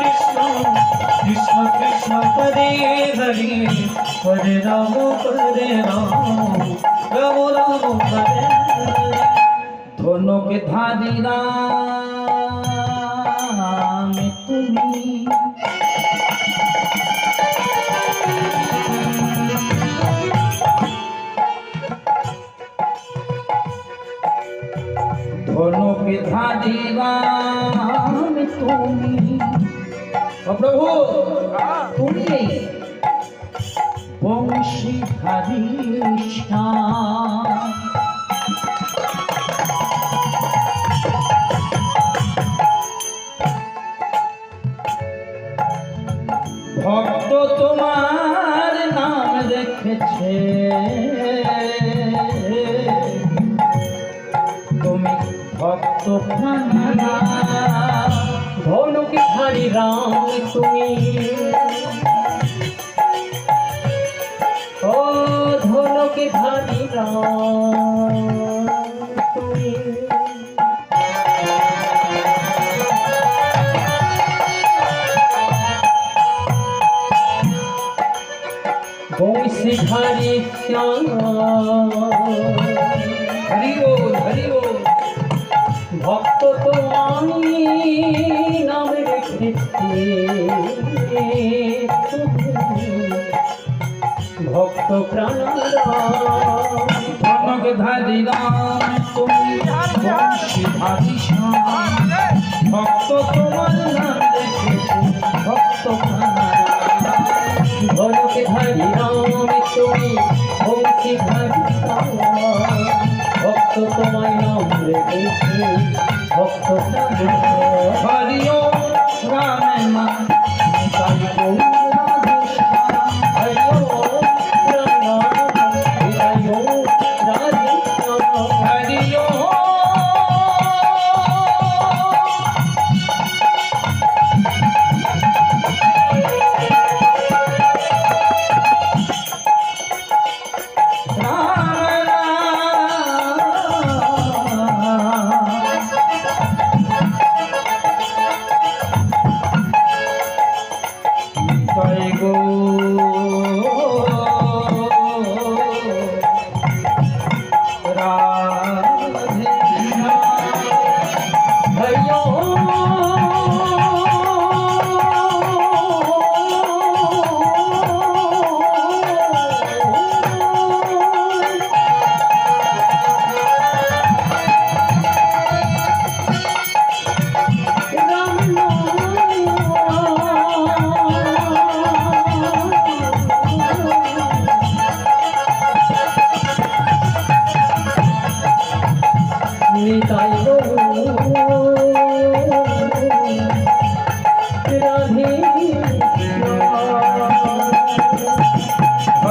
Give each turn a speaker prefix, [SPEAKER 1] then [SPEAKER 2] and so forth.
[SPEAKER 1] कृष्ण कृष्ण कृष्ण हरे हरे हरे राम हरे राम राम राम हरे दोनों के धारी राम दोनों के धारी राम तुम्हें
[SPEAKER 2] প্রভু তুমি
[SPEAKER 1] ভক্ত তোমার নাম দেখেছে তুমি ভক্ত প্রাণ দাও তুমি ও ধনকে ধানি দাও তুমি বংশী ধারি শ্যাম হরি ওম ভক্ত তোমায় নাম ভক্ত ভক্ত তোমার নাম রেখেছে ভক্ত ভরকে ধারী রাম তুমি ভক্তি ভক্ত নাম